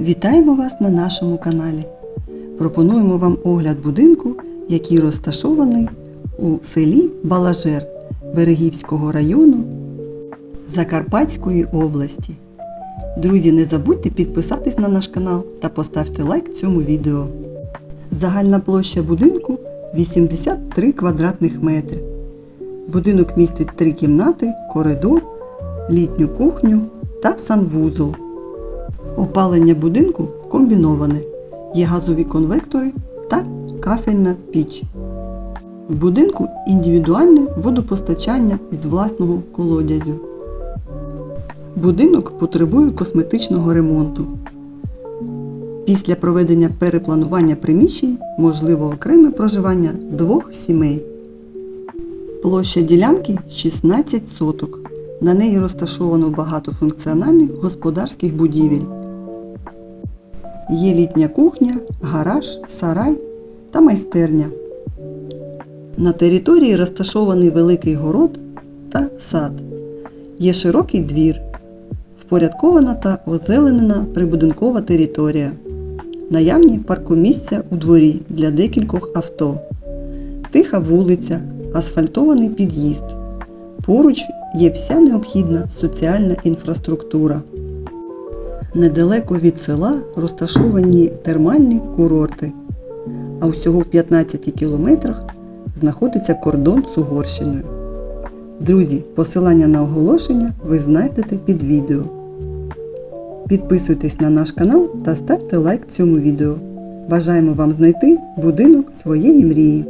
Вітаємо вас на нашому каналі. Пропонуємо вам огляд будинку, який розташований у селі Балажер Берегівського району Закарпатської області. Друзі, не забудьте підписатись на наш канал та поставте лайк цьому відео. Загальна площа будинку 83 квадратних метри. Будинок містить три кімнати, коридор, літню кухню та санвузол. Опалення будинку комбіноване. Є газові конвектори та кафельна піч. В будинку індивідуальне водопостачання із власного колодязю. Будинок потребує косметичного ремонту. Після проведення перепланування приміщень можливо окреме проживання двох сімей. Площа ділянки 16 соток. На неї розташовано багато функціональних господарських будівель. Є літня кухня, гараж, сарай та майстерня. На території розташований великий город та сад. Є широкий двір, впорядкована та озеленена прибудинкова територія. Наявні паркомісця у дворі для декількох авто. Тиха вулиця, асфальтований під'їзд. Поруч є вся необхідна соціальна інфраструктура. Недалеко від села розташовані термальні курорти, а усього в 15 кілометрах знаходиться кордон з Угорщиною. Друзі, посилання на оголошення ви знайдете під відео. Підписуйтесь на наш канал та ставте лайк цьому відео. Бажаємо вам знайти будинок своєї мрії.